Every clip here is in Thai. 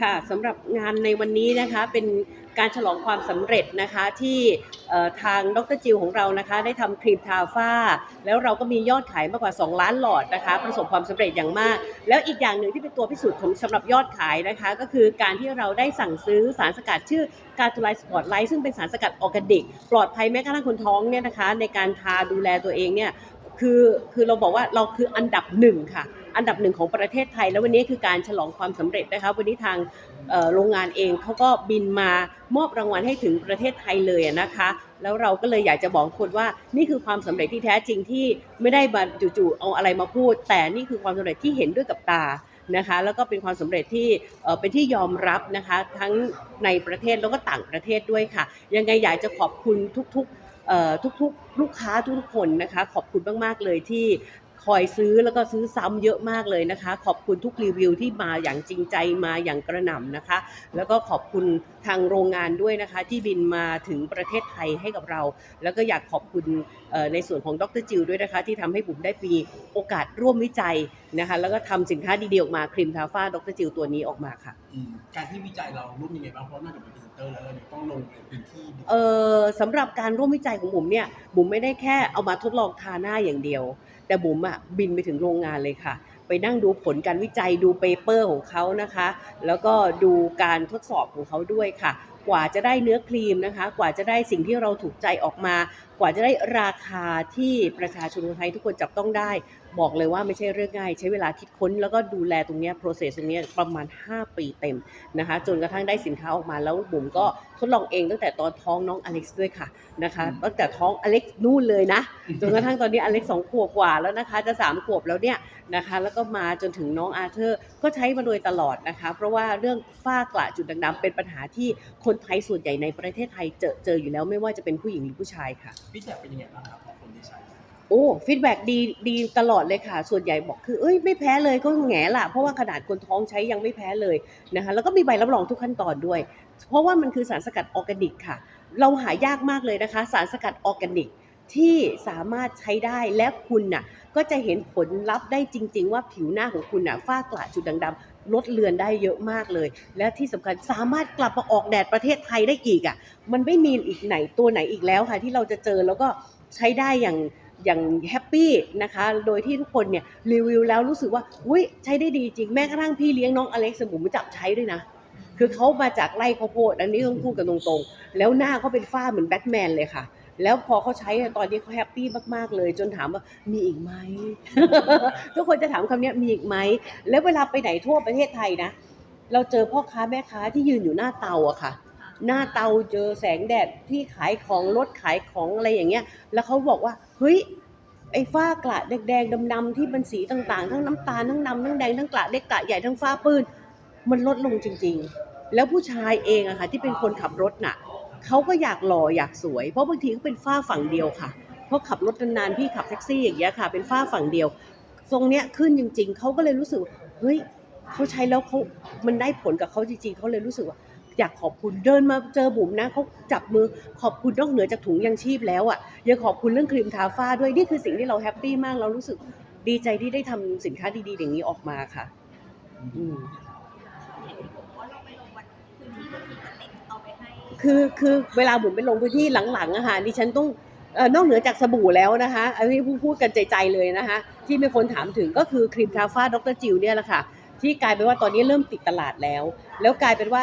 ค่ะสำหรับงานในวันนี้นะคะเป็นการฉลองความสำเร็จนะคะที่ทางดรจิวของเรานะคะ ได้ทำครีมทาฝ้า แล้วเราก็มียอดขายมากกว่า 2 ล้านหลอดนะคะ ประสบความสำเร็จอย่างมาก แล้วอีกอย่างหนึ่งที่เป็นตัวพิสูจน์ของสำหรับยอดขายนะคะ ก็คือการที่เราได้สั่งซื้อสารสกัดชื่อการทูไลสปอร์ตไลท์ซึ่งเป็นสารสกัดออร์แกนิก ปลอดภัยแม้กระทั่งคนท้องเนี่ยนะคะ ในการทาดูแลตัวเองเนี่ยคือคือเราบอกว่าเราคืออันดับหนึ่งค่ะ อันดับหนึ่งของประเทศไทย แล้ววันนี้คือการฉลองความสำเร็จนะคะวันนี้ทางโรงงานเองเขาก็บินมามอบรางวัลให้ถึงประเทศไทยเลยนะคะ แล้วเราก็เลยอยากจะบอกคนว่านี่คือความสำเร็จที่แท้จริงที่ไม่ได้มาจู่ๆเอาอะไรมาพูด แต่นี่คือความสำเร็จที่เห็นด้วยกับตานะคะแล้วก็เป็นความสำเร็จที่เป็นที่ยอมรับนะคะทั้งในประเทศแล้วก็ต่างประเทศด้วยค่ะ ยังไงอยากจะขอบคุณทุกๆทุกๆ ลูกค้าทุกๆคนนะคะ ขอบคุณมาก ๆ เลยที่ คอยซื้อแล้วก็ซื้อซ้ำเยอะมากเลยนะคะ ขอบคุณทุกรีวิวที่มาอย่างจริงใจมาอย่างกระหน่ำนะคะ แล้วก็ขอบคุณทางโรงงานด้วยนะคะ ที่บินมาถึงประเทศไทยให้กับเรา แล้วก็อยากขอบคุณเอ่อในส่วนของดรจิวด้วยนะคะ ที่ทำให้บุ๋มได้มีโอกาสร่วมวิจัยนะคะ แล้วก็ทำสินค้าดีๆออกมาครีมทาฟ้าดรจิวตัวนี้ออกมาค่ะอืมการที่วิจัยเราร่วมยังไงบ้างเพราะนอกจากเป็นพรีเซนเตอร์แล้วเรายังต้องลงในพื้นที่เออสำหรับการร่วมวิจัยของบุ๋มเนี่ยบุ๋มไม่ได้แค่เอามาทดลองทาหน้าอย่างเดียว แต่บุ๋มอะบินไปถึงโรงงานเลยค่ะ ไปนั่งดูผลการวิจัยดูเปเปอร์ของเขานะคะ แล้วก็ดูการทดสอบของเขาด้วยค่ะ กว่าจะได้เนื้อครีมนะคะ กว่าจะได้สิ่งที่เราถูกใจออกมา กว่าจะได้ราคาที่ประชาชนคนไทยทุกคนจับต้องได้ บอกเลยว่าไม่ใช่เรื่องง่าย ใช้เวลาคิดค้นแล้วก็ดูแลตรงเนี้ย process ตรงเนี้ยประมาณ 5 ปีเต็มนะคะ จนกระทั่งได้สินค้าออกมาแล้วบุ๋มก็ทดลองเองตั้งแต่ตอนท้องน้องอเล็กซ์ด้วยค่ะนะคะตั้งแต่ท้องอเล็กซ์นู่นเลยนะจนกระทั่งตอนนี้อเล็กซ์สองขวบกว่าแล้วนะคะ จะสามขวบแล้วเนี่ยนะคะแล้วก็มาจนถึงน้องอาเธอร์ก็ใช้มาโดยตลอดนะคะ เพราะว่าเรื่องฝ้ากระจุดด่างๆเป็นปัญหาที่คนไทยส่วนใหญ่ในประเทศไทยเจอเจออยู่แล้วไม่ว่าจะเป็นผู้หญิงหรือผู้ชายค่ะพี่แจ็คเป็นยังไงบ้างครับของคนที่ใช้ โอ้ฟีดแบ็ดีดีตลอดเลยค่ะ ส่วนใหญ่บอกคือเอ้ยไม่แพ้เลยก็แง่ละเพราะว่าขนาดคนท้องใช้ยังไม่แพ้เลยนะคะแล้วก็มีใบรับรองทุกขั้นตอนด้วย เพราะว่ามันคือสารสกัดออร์แกนิกค่ะ เราหายากมากเลยนะคะ สารสกัดออร์แกนิกที่สามารถใช้ได้และคุณน่ะก็จะเห็นผลลัพธ์ได้จริง ๆ ว่าผิวหน้าของคุณน่ะฝ้ากระจุดด่างดำลดเลือนได้เยอะมากเลย และที่สำคัญสามารถกลับมาออกแดดประเทศไทยได้อีกอะมันไม่มีอีกไหนตัวไหนอีกแล้วค่ะ ที่เราจะเจอแล้วก็ใช้ได้อย่าง อย่างแฮปปี้นะคะ โดยที่ทุกคนเนี่ยรีวิวแล้วรู้สึกว่าอุ้ยใช้ได้ดีจริงแม้กระทั่งพี่เลี้ยงน้องอเล็กซ์ผมจับใช้ด้วยนะ คือเขามาจากไร่ข้าวโพดอันนี้ต้องพูดกันตรงๆ แล้วหน้าเขาเป็นฝ้าเหมือนแบทแมนเลยค่ะ แล้วพอเขาใช้ตอนนี้เขาแฮปปี้มากๆเลย จนถามว่ามีอีกไหม ทุกคนจะถามคำนี้มีอีกไหม แล้วเวลาไปไหนทั่วประเทศไทยนะ เราเจอพ่อค้าแม่ค้าที่ยืนอยู่หน้าเตาอะค่ะหน้าเตาเจอแสงแดดที่ขายของรถขายของอะไรอย่างเงี้ย แล้วเขาบอกว่า เฮ้ยไอ้ฝ้ากระแดงๆดำๆที่มันสีต่างๆ ทั้งน้ำตาลทั้งดำทั้งแดงทั้งกระเล็กกระใหญ่ทั้งฝ้าปืนมันลดลงจริง ๆ แล้วผู้ชายเองอะค่ะที่เป็นคนขับรถน่ะเขาก็อยากหล่ออยากสวย เพราะบางทีเขาเป็นฝ้าฝั่งเดียวค่ะเพราะขับรถนานๆพี่ขับแท็กซี่อย่างเงี้ยค่ะ เป็นฝ้าฝั่งเดียวตรงเนี้ยขึ้นจริง ๆเขาก็เลยรู้สึกเฮ้ยเขาใช้แล้วเขามันได้ผลกับเขาจริง ๆเขาเลยรู้สึกว่า อยากขอบคุณเดินมาเจอบุ๋มนะเขาจับมือขอบคุณนอกเหนือจากถุงยังชีพแล้วอะยังขอบคุณเรื่องครีมทาฝ้าด้วยนี่คือสิ่งที่เราแฮปปี้มากเรารู้สึกดีใจที่ได้ทำสินค้าดีๆอย่างนี้ออกมาค่ะ อืมคือคือเวลาบุ๋มไปลงพื้นที่หลังๆอะค่ะดิฉันต้องอนอกเหนือจากสบู่แล้วนะคะอันนี้พูดกันใจๆเลยนะคะ ที่มีคนถามถึงก็คือครีมทาฟ้าดรจิวเนี่ยแหละค่ะ ที่กลายเป็นว่าตอนนี้เริ่มติดตลาดแล้ว แล้วกลายเป็นว่า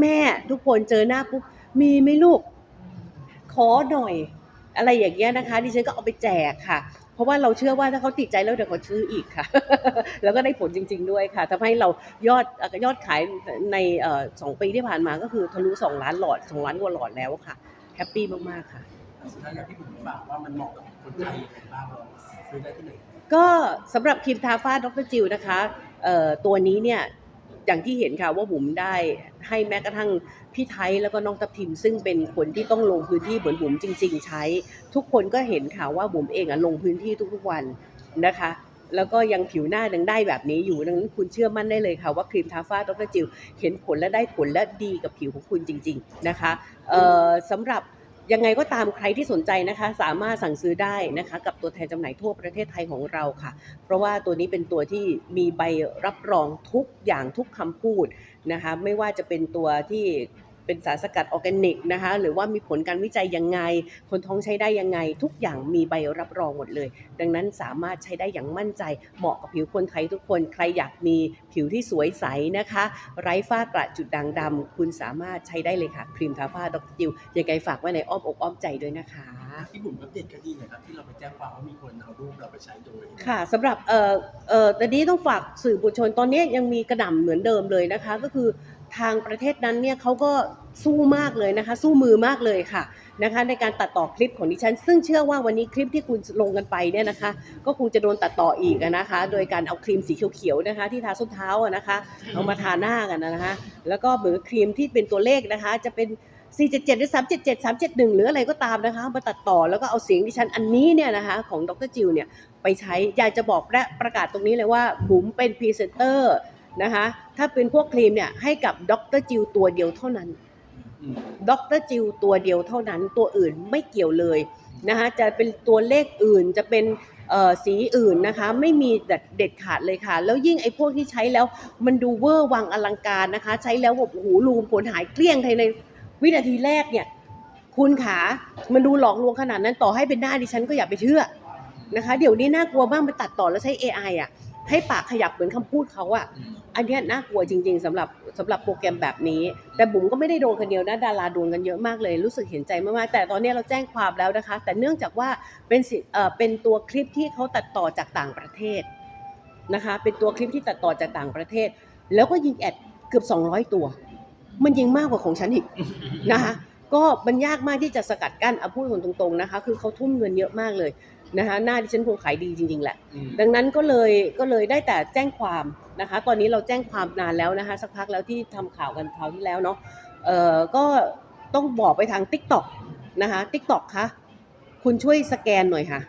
แม่ๆทุกคนเจอหน้าปุ๊บมีไหมลูก ขอหน่อย อะไรอย่างเงี้ยนะคะ ดิฉันก็เอาไปแจกค่ะ เพราะว่าเราเชื่อว่าถ้าเขาติดใจแล้วเดี๋ยวเขาซื้ออีกค่ะ แล้วก็ได้ผลจริง ๆ ด้วยค่ะทำให้เรายอดยอดขายในสองปีที่ผ่านมาก็คือทะลุสองล้านหลอดสองล้านกว่าหลอดแล้วค่ะแฮปปี้มากๆค่ะ สุดท้ายอยากที่ผมฝากว่ามันเหมาะกับคนไทยยังไงบ้างเราซื้อได้ที่ไหนก็สำหรับครีมทาฟ้าดรจิวนะคะเอ่อตัวนี้เนี่ยอย่างที่เห็นค่ะว่าบุ๋มได้ให้แม้กระทั่งพี่ไทยแล้วก็น้องทับทิม ซึ่งเป็นคนที่ต้องลงพื้นที่เหมือนบุ๋มจริง ๆ ใช้ ทุกคนก็เห็นค่ะว่าบุ๋มเองอะลงพื้นที่ทุกๆวันนะคะ แล้วก็ยังผิวหน้ายังได้แบบนี้อยู่ดังนั้นคุณเชื่อมั่นได้เลยค่ะว่าครีมทาฟ้าดรจิวเห็นผลและได้ผลและดีกับผิวของคุณจริง ๆนะคะเอ่อสำหรับ ยังไงก็ตามใครที่สนใจนะคะ สามารถสั่งซื้อได้นะคะ กับตัวแทนจำหน่ายทั่วประเทศไทยของเราค่ะ เพราะว่าตัวนี้เป็นตัวที่มีใบรับรองทุกอย่างทุกคำพูดนะคะ ไม่ว่าจะเป็นตัวที่ เป็นสารสกัดออร์แกนิกนะคะหรือว่ามีผลการวิจัยยังไง คนท้องใช้ได้ยังไง ทุกอย่างมีใบรับรองหมดเลย ดังนั้นสามารถใช้ได้อย่างมั่นใจ เหมาะกับผิวคนไทยทุกคนใครอยากมีผิวที่สวยใสนะคะ ไร้ฝ้ากระจุดด่างดำคุณสามารถใช้ได้เลยค่ะครีมทาฝ้าดรจิวยังไงฝากไว้ในอ้อมอกอ้อมใจด้วยนะคะที่บุ๋มอัปเดตคดีหนะครับที่เราไปแจ้งความว่ามีคนเอารูปเราไปใช้โดย ค่ะสำหรับเอ่อเอ่อตอนนี้ต้องฝากสื่อบุญชนตอนนี้ยังมีกระหน่ำเหมือนเดิมเลยนะคะ ก็คือ ทางประเทศนั้นเนี่ยเขาก็สู้มากเลยนะคะ สู้มือมากเลยค่ะนะคะ ในการตัดต่อคลิปของดิฉัน ซึ่งเชื่อว่าวันนี้คลิปที่คุณลงกันไปเนี่ยนะคะ ก็คงจะโดนตัดต่ออีกนะคะ โดยการเอาครีมสีเขียวๆนะคะ ที่ทาส้นเท้านะคะ เอามาทาหน้ากันนะคะ แล้วก็เหมือนครีมที่เป็นตัวเลขนะคะ จะเป็น477หรือ377 371 หรืออะไรก็ตามนะคะ มาตัดต่อแล้วก็เอาเสียงดิฉันอันนี้เนี่ยนะคะ ของดรจิวเนี่ยไปใช้อยากจะบอกและประกาศตรงนี้เลยว่าบุ๋มเป็นพรีเซนเตอร์ นะคะถ้าเป็นพวกครีมเนี่ยให้กับดรจิวตัวเดียวเท่านั้นอืมดรจิวตัวเดียวเท่านั้นตัวอื่นไม่เกี่ยวเลยนะคะจะเป็นตัวเลขอื่นจะเป็นเอ่อสีอื่นนะคะไม่มีเด็ดเด็ดขาดเลยค่ะ แล้วยิ่งไอ้พวกที่ใช้แล้วมันดูเวอร์วังอลังการนะคะ ใช้แล้วแบบโอ้โหรูมขนหายเกลี้ยงภายในวินาทีแรกเนี่ยคุณขามันดูหลอกลวงขนาดนั้นต่อให้เป็นหน้าดิฉันก็อย่าไปเชื่อนะคะ เดี๋ยวนี้น่ากลัวมากมันตัดต่อแล้วใช้ AI อะ ให้ปากขยับเหมือนคำพูดเขาอะอืมอันเนี้ยน่ากลัวจริง ๆสำหรับสำหรับโปรแกรมแบบนี้ แต่บุ๋มก็ไม่ได้โดนคนเดียวนะดาราโดนกันเยอะมากเลยรู้สึกเห็นใจมากๆแต่ตอนเนี้ยเราแจ้งความแล้วนะคะ แต่เนื่องจากว่าเป็นสิเอ่อเป็นตัวคลิปที่เขาตัดต่อจากต่างประเทศนะคะ เป็นตัวคลิปที่ตัดต่อจากต่างประเทศ แล้วก็ยิงแอดเกือบ 200 ตัว มันยิงมากกว่าของฉันอีกนะคะก็มันยากมากที่จะสกัดกั้นเอาพูดตรงๆนะคะ คือเขาทุ่มเงินเยอะมากเลย นะคะหน้าดิฉันคงขายดีจริงๆแหละอืมดังนั้นก็เลยก็เลยได้แต่แจ้งความนะคะ ตอนนี้เราแจ้งความนานแล้วนะคะสักพักแล้วที่ทำข่าวกันคราวที่แล้วเนาะเอ่อก็ต้องบอกไปทาง t ิ k t o k นะคะ t ิ k t o k คะคุณช่วยสแกนหน่อยค่ะ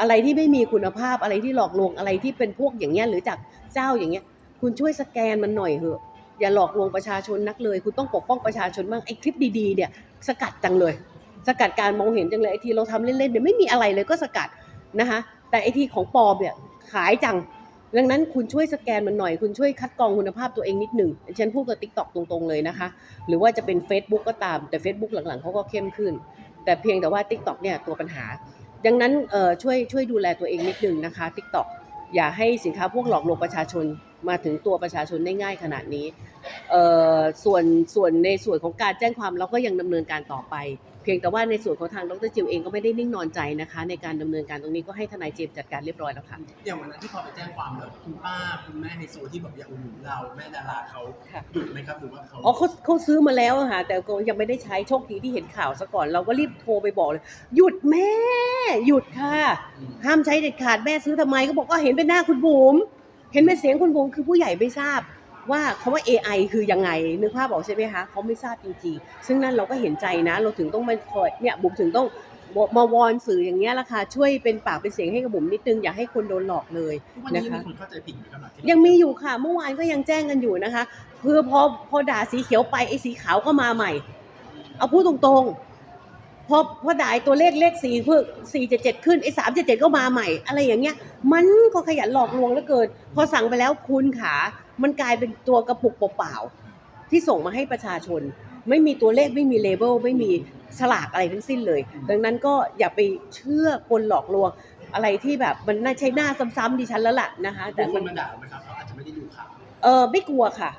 อะไรที่ไม่มีคุณภาพอะไรที่หลอกลวงอะไรที่เป็นพวกอย่างเงี้ยหรือจากเจ้าอย่างเงี้ย คุณช่วยสแกนมันหน่อยเถอะอย่าหลอกลวงประชาชนนักเลย คุณต้องปกป้องประชาชนบ้างไอ้คลิปดีๆเนี่ยสกัดจังเลย สกัดการมองเห็นจังเลยไอทีเราทำเล่นๆเนี่ยไม่มีอะไรเลยก็สกัดนะคะแต่ไอทีของปลอมเนี่ยขายจังดังนั้นคุณช่วยสแกนมันหน่อย คุณช่วยคัดกรองคุณภาพตัวเองนิดหนึ่งฉันพูดกับ t ิ k t o k ตรงๆเลยนะคะ หรือว่าจะเป็น Facebook ก็ตามแต่ Facebook หลังๆเขาก็เข้มขึ้น แต่เพียงแต่ว่า t ิ k t o k เนี่ยตัวปัญหา ดังนั้นเออช่วยช่วยดูแลตัวเองนิดหนึ่งนะคะ t ิ k t o k อย่าให้สินค้าพวกหลอกลวงประชาชน มาถึงตัวประชาชนได้ง่ายขนาดนี้เอ่อส่วนส่วนในส่วนของการแจ้งความเราก็ยังดำเนินการต่อไป เพียงแต่ว่าในส่วนของทางดรจิวเองก็ไม่ได้นิ่งนอนใจนะคะ ในการดำเนินการตรงนี้ก็ให้ทนายเจมส์จัดการเรียบร้อยแล้วค่ะอย่างวันนั้นที่พอไปแจ้งความแล้วคุณป้าคุณแม่ไฮโซที่แบบอยากอุดหนุนเราแม่ดาราเขาค่ะหยุดไหมครับหรือว่าเขาอ๋อเขาเขาซื้อมาแล้วอะค่ะแต่ก็ยังไม่ได้ใช้โชคดีที่เห็นข่าวซะก่อนเราก็รีบโทรไปบอกเลย หยุดแม่ หยุดค่ะอืมห้ามใช้เด็ดขาดแม่ซื้อทำไมก็บอกก็เห็นเป็นหน้าคุณบุ๋ม เห็นเป็นเสียงคุณบุ๋มคือผู้ใหญ่ไม่ทราบว่าคำว่า AI คือยังไงนึกภาพบอกใช่ไหมคะเขาไม่ทราบจริงๆ ซึ่งนั่นเราก็เห็นใจนะ เราถึงต้องมาคอยเนี่ยบุ๋มถึงต้องมาวอนสื่ออย่างเงี้ยละค่ะช่วยเป็นปากเป็นเสียงให้กับบุ๋มนิดนึงอย่าให้คนโดนหลอกเลยทุกวันนี้ยังนะคะมีคนเข้าใจผิดไหมครับหลัที่ยังมีอยู่ค่ะ เมื่อวานก็ยังแจ้งกันอยู่นะคะคือพอพอด่าสีเขียวไปไอ้สีขาวก็มาใหม่ เอาพูดตรงๆ พอพอด่าไอ้ตัวเลขเลขสี่เพื่อสี่เจ็ดเจ็ดขึ้นไอ้สามเจ็ดเจ็ดก็มาใหม่ อะไรอย่างเงี้ย มันก็ขยันหลอกลวงเหลือเกิน พอสั่งไปแล้วคุณขามันกลายเป็นตัวกระปุกเปล่าๆที่ส่งมาให้ประชาชน ไม่มีตัวเลขไม่มีเลเบลไม่มีฉลากอะไรทั้งสิ้นเลย ดังนั้นก็อย่าไปเชื่อคนหลอกลวงอะไรที่แบบมันน่าใช้หน้าซ้ำๆดิฉันแล้วล่ะนะคะ แต่แต่คมันนมาด่าไหมครับเขาอาจจะไม่ได้ดูข่าวเออไม่กลัวค่ะ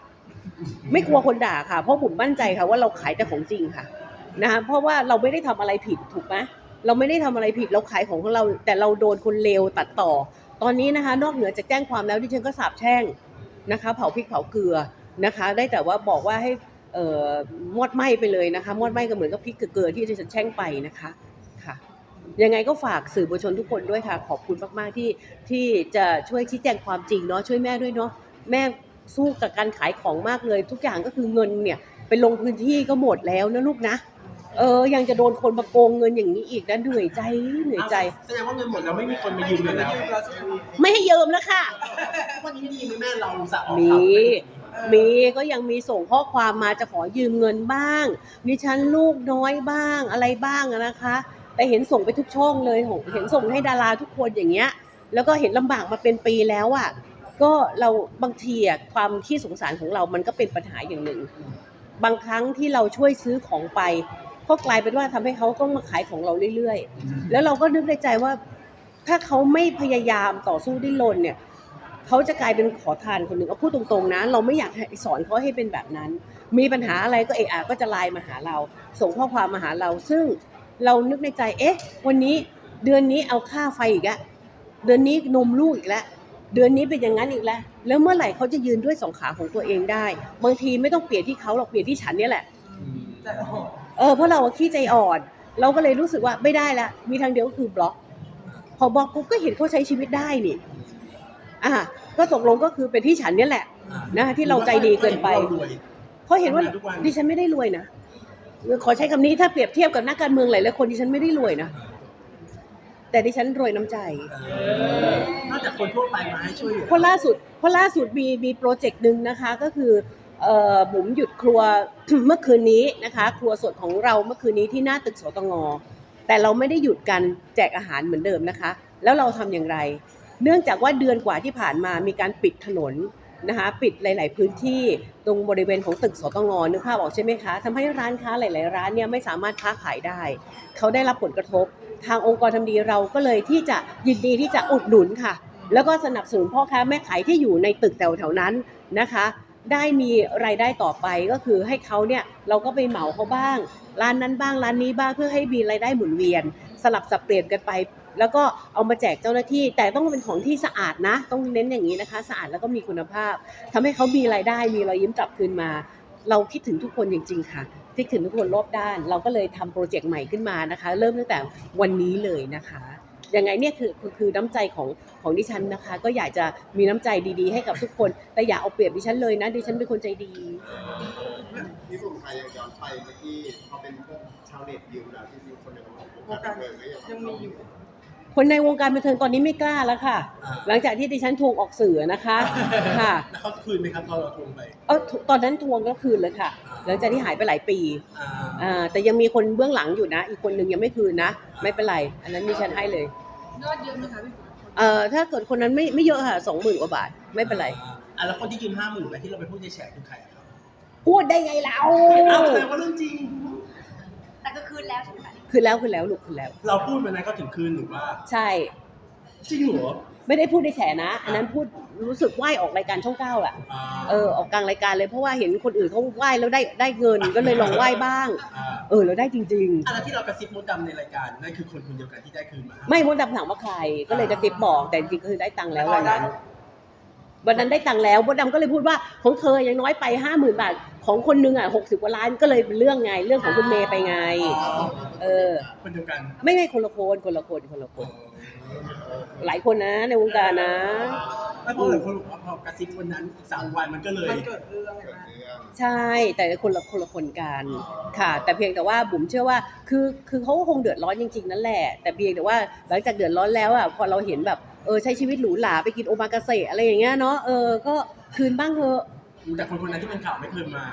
ไม่กลัวคนด่าค่ะ เพราะผมมั่นใจค่ะว่าเราขายแต่ของจริงค่ะ นะคะเพราะว่าเราไม่ได้ทำอะไรผิดถูกไหมเราไม่ได้ทำอะไรผิดเราขายของของเรา แต่เราโดนคนเลวตัดต่อ ตอนนี้นะคะ นอกเหนือจากแจ้งความแล้วดิฉันก็สาบแช่งนะคะ เผาพริกเผาเกลือนะคะ ได้แต่ว่าบอกว่าให้เอ่อมอดไหม้ไปเลยนะคะมอดไหม้ก็เหมือนกับพริกเกลือที่ดิฉันแช่งไปนะคะค่ะยังไงก็ฝากสื่อมวลชนทุกคนด้วยค่ะ ขอบคุณมากๆที่ที่จะช่วยชี้แจงความจริงเนาะช่วยแม่ด้วยเนาะแม่สู้กับการขายของมากเลย ทุกอย่างก็คือเงินเนี่ยไปลงพื้นที่ก็หมดแล้วนะลูกนะ เออ ยังจะโดนคนมาโกงเงินอย่างนี้อีกนะเหนื่อยใจเหนื่อยใจ แสดงว่าเงินหมดแล้วไม่มีคนมายืมเงินแล้วไม่ให้ยืมแล้วค่ะ วันนี้มีไหมแม่เราสะออกมีข่าวมีก็ยังมีส่งข้อความมาจะขอยืมเงินบ้างดิฉันลูกน้อยบ้างอะไรบ้างอะนะคะ แต่เห็นส่งไปทุกช่องเลยเห็นส่งให้ดาราทุกคนอย่างเงี้ย แล้วก็เห็นลำบากมาเป็นปีแล้วอะก็เราบางทีอะความที่สงสารของเรามันก็เป็นปัญหาอย่างหนึ่ง บางครั้งที่เราช่วยซื้อของไป ก็กลายเป็นว่าทำให้เขาต้องมาขายของเราเรื่อยๆ แล้วเราก็นึกในใจว่า ถ้าเขาไม่พยายามต่อสู้ดิ้นรนเนี่ยเขาจะกลายเป็นขอทานคนหนึ่งเอาพูดตรงๆนะ เราไม่อยากให้สอนเขาให้เป็นแบบนั้น มีปัญหาอะไรก็เอะอะก็จะไลน์มาหาเรา ส่งข้อความมาหาเรา ซึ่งเรานึกในใจ เอ๊ะ วันนี้เดือนนี้เอาค่าไฟอีกแล้วเดือนนี้นมลูกอีกแล้วเดือนนี้เป็นอย่างนั้นอีกแล้ว แล้วเมื่อไหร่เขาจะยืนด้วยสองขาของตัวเองได้ บางทีไม่ต้องเปลี่ยนที่เขาหรอกเปลี่ยนที่ฉันเนี่ยแหละแต่โอ้โห เออเพราะเราอะขี้ใจอ่อน เราก็เลยรู้สึกว่าไม่ได้ละมีทางเดียวก็คือบล็อก พอบล็อกปุ๊บก็เห็นเขาใช้ชีวิตได้นี่อะก็ตกลงก็คือเป็นที่ฉันเนี่ยแหละนะที่เราใจดีเกินไปเรารวยเพราะเห็นว่าทำงานทุกวันดิฉันไม่ได้รวยนะขอใช้คำนี้ถ้าเปรียบเทียบกับนักการเมืองหลายๆคนดิฉันไม่ได้รวยนะแต่ดิฉันรวยน้ำใจนอกจากคนทั่วไปมาให้ช่วยเหลือเพราะล่าสุดเพราะล่าสุดมีมีโปรเจกต์หนึ่งนะคะ ก็คือเอ่อ บุ๋มหยุดครัวเมื่อคืนนี้นะคะ ครัวสดของเราเมื่อคืนนี้ที่หน้าตึกสตงแต่เราไม่ได้หยุดกันแจกอาหารเหมือนเดิมนะคะ แล้วเราทำอย่างไร เนื่องจากว่าเดือนกว่าที่ผ่านมามีการปิดถนนนะคะปิดหลาย ๆ พื้นที่ตรงบริเวณของตึกสตงนึกภาพออกใช่ไหมคะทำให้ร้านค้าหลาย ๆ ร้านเนี่ยไม่สามารถค้าขายได้ เขาได้รับผลกระทบ ทางองค์กรทำดีเราก็เลยที่จะยินดีที่จะอุดหนุนค่ะ แล้วก็สนับสนุนพ่อค้าแม่ขายที่อยู่ในตึกแถวๆนั้นนะคะ ได้มีรายได้ต่อไปก็คือให้เขาเนี่ยเราก็ไปเหมาเขาบ้าง ร้านนั้นบ้างร้านนี้บ้างเพื่อให้มีรายได้หมุนเวียน สลับสับเปลี่ยนกันไป แล้วก็เอามาแจกเจ้าหน้าที่ แต่ต้องเป็นของที่สะอาดนะ ต้องเน้นอย่างนี้นะคะ สะอาดแล้วก็มีคุณภาพทำให้เขามีรายได้มีรอยยิ้มกลับคืนมา เราคิดถึงทุกคนจริง ๆ ค่ะคิดถึงทุกคนรอบด้าน เราก็เลยทำโปรเจกต์ใหม่ขึ้นมานะคะ เริ่มตั้งแต่วันนี้เลยนะคะ ยังไงเนี่ยคือคือคือน้ำใจของของดิฉันนะคะ ก็อยากจะมีน้ำใจดีๆ ให้กับทุกคน แต่อย่าเอาเปรียบดิฉันเลยนะดิฉันเป็นคนใจดี พี่สุภชัยยังย้อนไปเมื่อกี้เขาเป็นพวกชาวเน็ตยืมแล้วที่มีคนในวงการบันเทิงก็ยังยังมีอยู่ คนในวงการบันเทิงตอนนี้ไม่กล้าแล้วค่ะ อ่า หลังจากที่ดิฉันทวงออกสื่อนะคะค่ะแล้วเขาคืนไหมครับตอนเราทวงไป เออตอนนั้นทวงก็คืนเลยค่ะ หลังจากที่หายไปหลายปีอ่า อ่าแต่ยังมีคนเบื้องหลังอยู่นะ อีกคนนึงยังไม่คืนนะ ไม่เป็นไร อันนั้นดิฉันให้เลย ยอดเยอะไหมคะพี่ฝนเอ่อถ้าเกิดคนนั้นไม่ไม่เยอะค่ะสองหมื่นกว่าบาทไม่เป็นไร อ่าแล้วคนที่ยืมห้าหมื่นไปที่เราไปพูดในแฉคือใครอะครับพูดได้ไงเราเอาแสดงว่าเรื่องจริง แต่ก็คืนแล้วใช่ไหมคะ คืนแล้วคืนแล้วลูกคืนแล้ว เราพูดวันนั้นเขาถึงคืนหรือว่า ใช่ จริงเหรอ ไม่ได้พูดในแฉนะ อันนั้นพูดรู้สึกไหว้ออกรายการช่องเก้าอะอ่าเออออกกลางรายการเลยเพราะว่าเห็นคนอื่นเขาไหว้แล้วได้ได้เงินก็เลยลองไหว้บ้างอ่าเออแล้วได้จริงๆอันนั้นที่เรากระซิบมดดำในรายการนั่นคือคนคนเดียวกันที่ได้คืนมาไม่มดดำถามว่าใคร ก็เลยจะติบบอกแต่จริงๆคือได้ตังค์แล้ววันนั้นวันนั้นได้ตังค์แล้วมดดำก็เลยพูดว่าของเธอยังน้อยไปห้าหมื่นบาท ของคนนึงอะหกสิบกว่าล้านก็เลยเป็นเรื่องไงเรื่องของคุณเมย์ไปไง เออ คนเดียวกันไม่ไม่คนละคนคนละคนคนละคน หลายคนนะในวงการนะ ไม่เพราะหลายคนบอกว่าพอกระซิบวันนั้นอีกสามวันมันก็เลยมันเกิดเรื่องเกิดเรื่องใช่แต่คนละคนละคนกันค่ะ แต่เพียงแต่ว่าบุ๋มเชื่อว่า คือคือเขาก็คงเดือดร้อนจริงๆนั่นแหละ แต่เพียงแต่ว่าหลังจากเดือดร้อนแล้วอะพอเราเห็นแบบเออใช้ชีวิตหรูหราไปกินโอมากาเสะอะไรอย่างเงี้ยเนาะเออก็คืนบ้างเถอะ แต่คนคนนั้นที่เป็นข่าวไม่เคยมา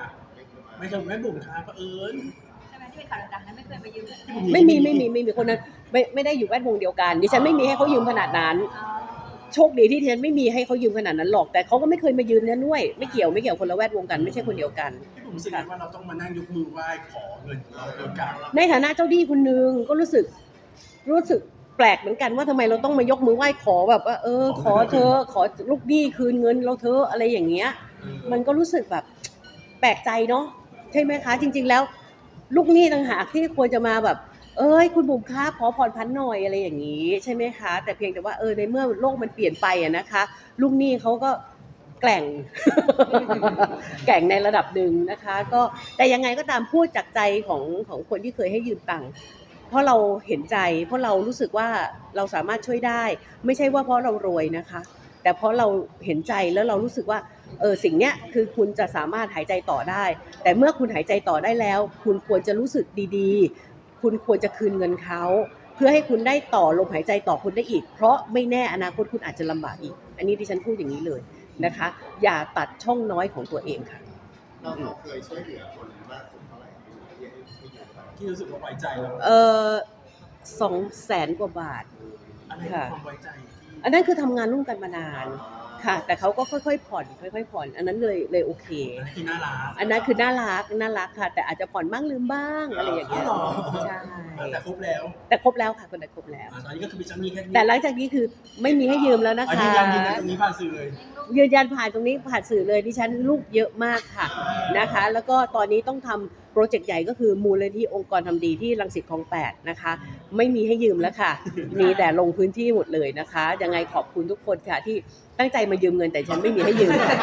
ไม่เคยไม่บุ่มค้าก็เอิญใช่ไหมที่เป็นข่าวดังๆนั้นไม่เคยมายืมเงินไม่มีไม่มีไม่มีคนนั้นไม่ไม่ได้อยู่แวดวงเดียวกันดิฉันไม่มีให้เขายืมขนาดนั้นอ๋อโชคดีที่ดิฉันไม่มีให้เขายืมขนาดนั้นหรอกแต่เขาก็ไม่เคยมายืมนั่นด้วย ไม่เกี่ยวไม่เกี่ยวคนละแวดวงกันไม่ใช่คนเดียวกันพี่บุ๋มรู้สึกไงว่าเราต้องมานั่งยกมือไหว้ขอเงินของเราโดยการในฐานะเจ้าดีคนหนึ่งก็รู้สึกรู้สึกแปลกเหมือนกันว่าทำไมเราต้องมายกมือไหว้ขอแบบว่าเออ ขอเธอขอลูกหนี้คืนเงินเราเธอะอะไรอย่างเงี้ย มันก็รู้สึกแบบแปลกใจเนาะใช่ไหมคะ จริง ๆ แล้ว ลูกหนี้ต่างหากที่ควรจะมาแบบ เอ้ย คุณบุ๋มคะขอผ่อนพันหน่อยอะไรอย่างนี้ใช่ไหมคะ แต่เพียงแต่ว่าเออในเมื่อโลกมันเปลี่ยนไปอะนะคะ ลูกหนี้เขาก็แกล่ง แกล่งในระดับหนึ่งนะคะ ก็แต่ยังไงก็ตามพูดจากใจของของคนที่เคยให้ยืมตังค์เพราะเราเห็นใจ เพราะเรารู้สึกว่าเราสามารถช่วยได้ ไม่ใช่ว่าเพราะเรารวยนะคะ แต่เพราะเราเห็นใจแล้วเรารู้สึกว่า เออสิ่งเนี้ยคือคุณจะสามารถหายใจต่อได้ แต่เมื่อคุณหายใจต่อได้แล้ว คุณควรจะรู้สึกดีๆ คุณควรจะคืนเงินเขาเพื่อให้คุณได้ต่อลมหายใจต่อคุณได้อีก เพราะไม่แน่อนาคตคุณอาจจะลำบากอีก อันนี้ดิฉันพูดอย่างนี้เลยนะคะ อย่าตัดช่องน้อยของตัวเองค่ะเราเราเคยช่วยเหลือคนมากสุดเท่าไหร่ที่ที่อยู่ไปที่รู้สึกว่าไว้ใจเราเออสองแสนกว่าบาทอะไรคือความไว้ใจที่อันนั้นคือทำงานร่วมกันมานาน ค่ะ แต่เขาก็ค่อยๆผ่อนค่อยๆผ่อน อันนั้นเลยเลยโอเคอันนั้นคือน่ารักอันนั้นคือน่ารักน่ารักค่ะ แต่อาจจะผ่อนบ้างลืมบ้างอะไรอย่างเงี้ยอ๋อเหรอใช่แต่ครบแล้ว แต่ครบแล้วค่ะคนนั้นครบแล้วอ่าตอนนี้ก็คือเป็นเจ้าหนี้แค่นี้แต่หลังจากนี้คือไม่มีให้ยืมแล้วนะอันคะนี้ยันยืนยันตรงนี้ผ่านสื่อเลยยืนยันผ่านตรงนี้ผ่านสื่อเลยดิฉันลูกเยอะมากค่ะนะคะ แล้วก็ตอนนี้ต้องทำ โปรเจกต์ใหญ่ก็คือมูลนิธิองค์กรทำดีที่รังสิตคลองแปดนะคะ ไม่มีให้ยืมแล้วค่ะ มีแต่ลงพื้นที่หมดเลยนะคะยังไงขอบคุณทุกคนค่ะที่ตั้งใจมายืมเงินแต่ฉันไม่มีให้ยืมค่ะ